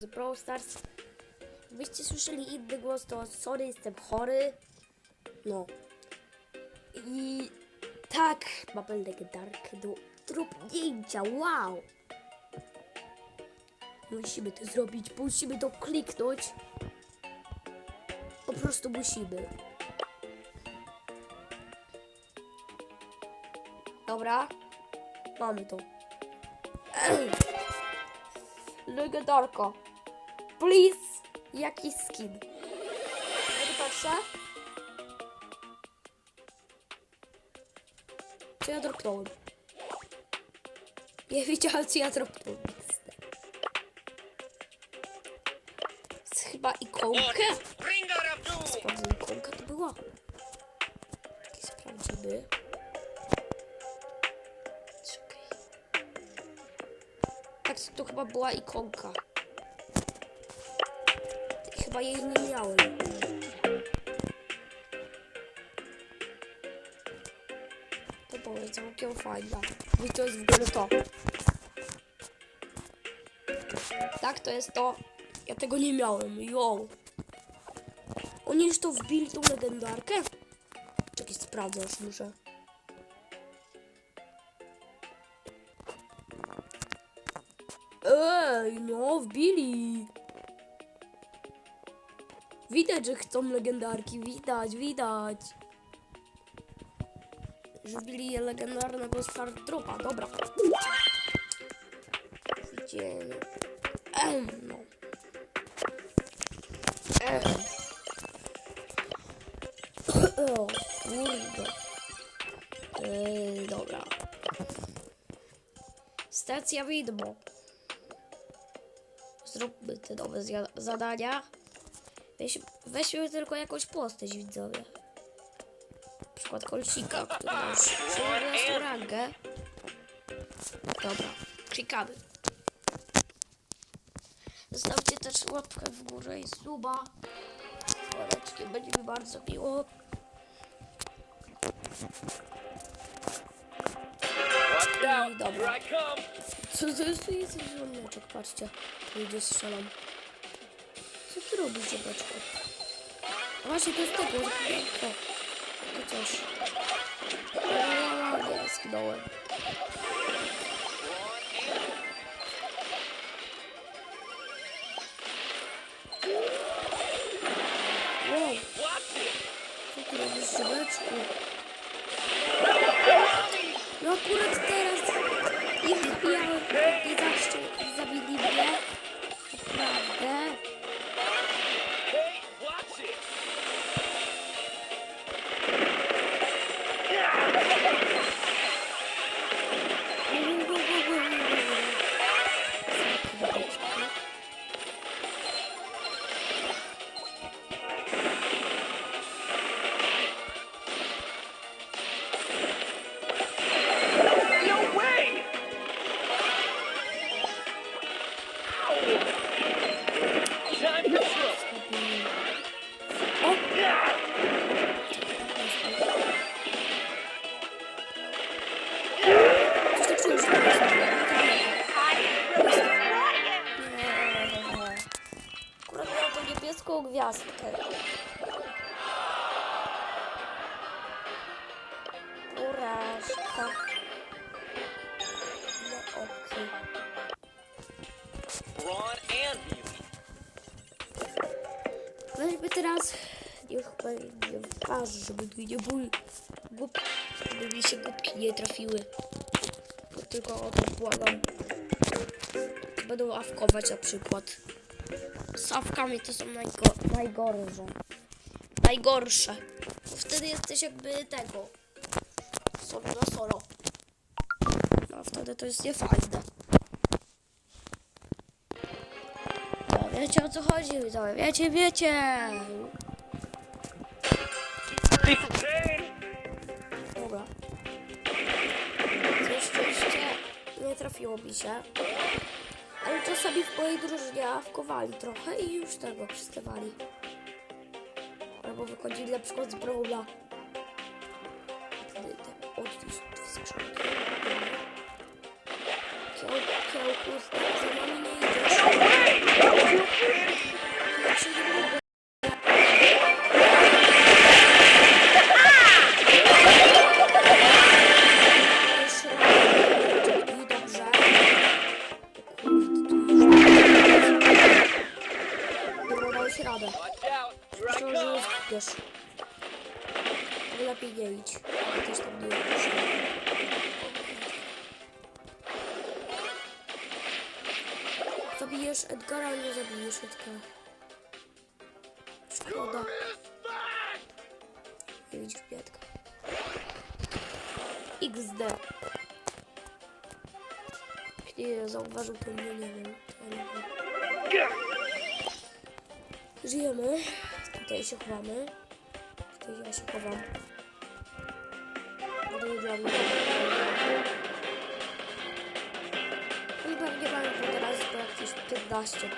z Brawl Stars. Jakbyście słyszeli inny głos, to sorry, jestem chory. No. I tak, mamy legendarkę do trupnięcia, wow! Musimy to zrobić, musimy to kliknąć. Po prostu musimy. Dobra, mamy to. Legendarka. Please, jakiś skin. Patrzę. Co ja dropnąłem? Nie wiedziałam, co ja dropnąłem. Chyba ikonkę. Sprawdzę, ikonka to była. Sprawdzimy. Tak, to chyba była ikonka. Chyba jej nie miałem. To było całkiem fajna. I to jest w ogóle to. Tak, to jest to. Ja tego nie miałem. Jo. Oni już to wbili tą legendarkę? Czekaj, sprawdzę, aż muszę. Ej, no, wbili. Widać, że chcą legendarki, widać, widać. Wbili je legendarnego Star Dropa, dobra. Widzieli. Em, no. Em. O, kurde. Yy, dobra. Stacja widmo. Zróbmy te nowe zadania. Weź, weźmy tylko jakąś postać, widzowie. Na przykład kolcika, który ma już 14 rangę. Dobra, klikamy. Zostawcie też łapkę w górę i suba. Łapeczki, będzie mi bardzo miło. Dobra. I come! Co to jest? Tu jest patrzcie. Tu idzie strzelam. Co ty robisz, ziomeczku? A Właśnie, to jest tego, zapomniałem. O, to coś. O, nie, zginąłem. Wow, Watch it! co ty robisz, niebieską gwiazdkę. Porażka. No okej. Beauty. Weźmy teraz. Niech będzie waż, żeby tu nie były głup, żeby mi się głupki nie trafiły. Tylko o to błagam. Będą awkować na przykład. Z awkami to są najgo najgorsze. Najgorsze. Bo wtedy jesteś jakby tego. Solo na solo. No wtedy to jest niefajne. No, wiecie o co chodzi, widzowie. Wiecie, wiecie. Dobra. Na szczęście nie trafiło mi się. Ale czasami w mojej drużynie awkowali trochę i już tego przystawali. Albo wychodzili na przykład z Brawla. W skrzynki. Kiełku, kiełku, Ale lepiej nie idź. Ja też tam nie muszę. Zabijesz Edgara, ale nie zabijesz Edgara. Szkoda. Nie widzisz biedka. XD. Nie zauważył, to mnie nie wiem. Żyjemy. Tutaj się chowamy. Tutaj ja się chowam. Tutaj dla mnie. No i pewnie mamy po teraz po jakieś 15 to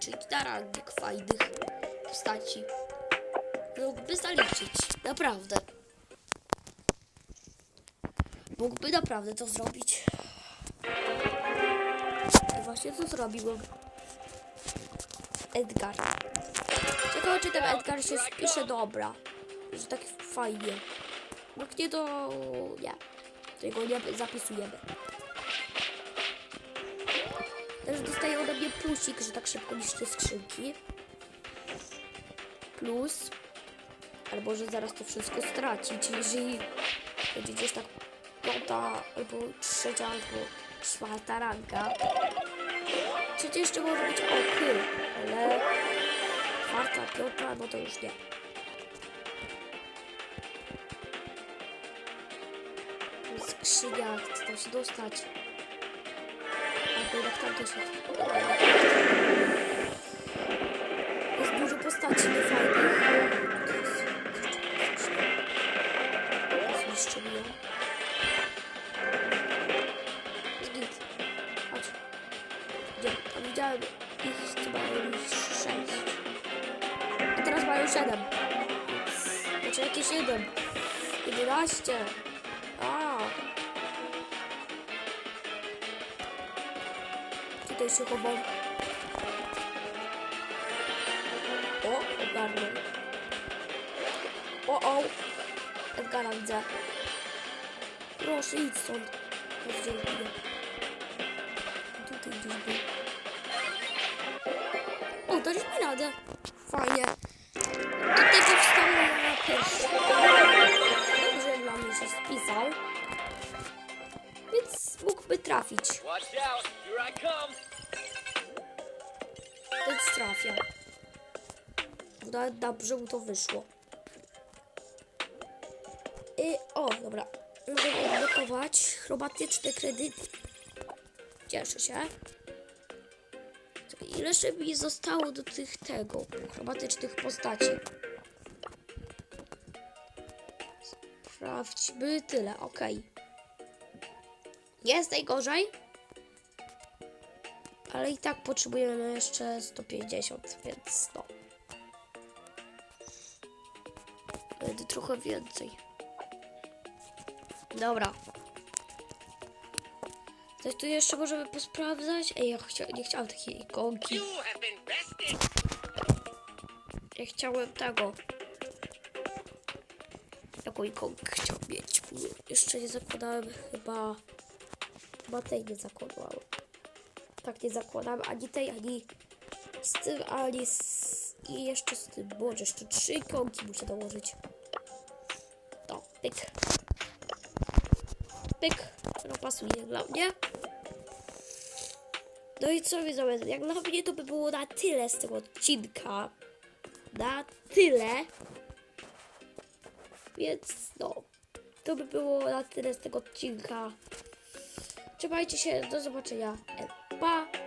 zaliczyć na rangik fajnych postaci. Mógłby zaliczyć. Naprawdę. Mógłby naprawdę to zrobić. I właśnie to zrobiłem. Edgar. Ciekawe, czy ten Edgar się spisze dobra. Że tak fajnie. Jak nie, to nie. Tego nie zapisujemy. Też dostaje ode mnie plusik, że tak szybko niszczy skrzynki. Plus. Albo, że zaraz to wszystko straci. Czyli jeżeli będzie gdzieś tak piąta, albo trzecia, albo czwarta ranka. Trzecia jeszcze może być ok, ale czwarta, piąta, no to już nie. Skrzynia, chce tam się dostać. Się... Jest dużo postaci niefajnych. Zniszczyli ją. Zgit. Chodź. Gdzie? Widziałem ich sześć. A teraz mają siedem. Znaczy jakieś jeden. Jedenaście. A. Tutaj się chowam. O, ogarnął. O, o. Edgara widzę. Proszę, idź stąd. Bardzo dziękuję. Tutaj gdzieś był. O, daliśmy radę. Fajnie. Tutaj powstało na pierwszy. Dobrze dla mnie się spisał. Więc mógłby trafić. Watch out. Here I come. Więc trafia. Nawet dobrze mu to wyszło. I, o, dobra. Możemy odblokować chromatyczne kredyty. Cieszę się. Ile jeszcze mi zostało do tych tego, chromatycznych postaci? Sprawdźmy tyle, ok. Jest najgorzej. Ale i tak potrzebujemy jeszcze 150, więc no. Będzie trochę więcej. Dobra. Coś tu jeszcze możemy posprawdzać? Ej, ja chcia nie chciałem takiej ikonki. Ja chciałem tego. Jaką ikonkę chciałem mieć? Jeszcze nie zakładałem chyba... Chyba tej nie zakładałem. Tak nie zakładałem ani tej, ani z tym, ani z... I jeszcze z tym. Boże, jeszcze trzy ikonki muszę dołożyć. To, pyk. Pyk. No pasuje dla mnie. No i co widzowie, jak dla mnie to by było na tyle z tego odcinka. Na tyle. Więc no, to by było na tyle z tego odcinka. Trzymajcie się, do zobaczenia. 오.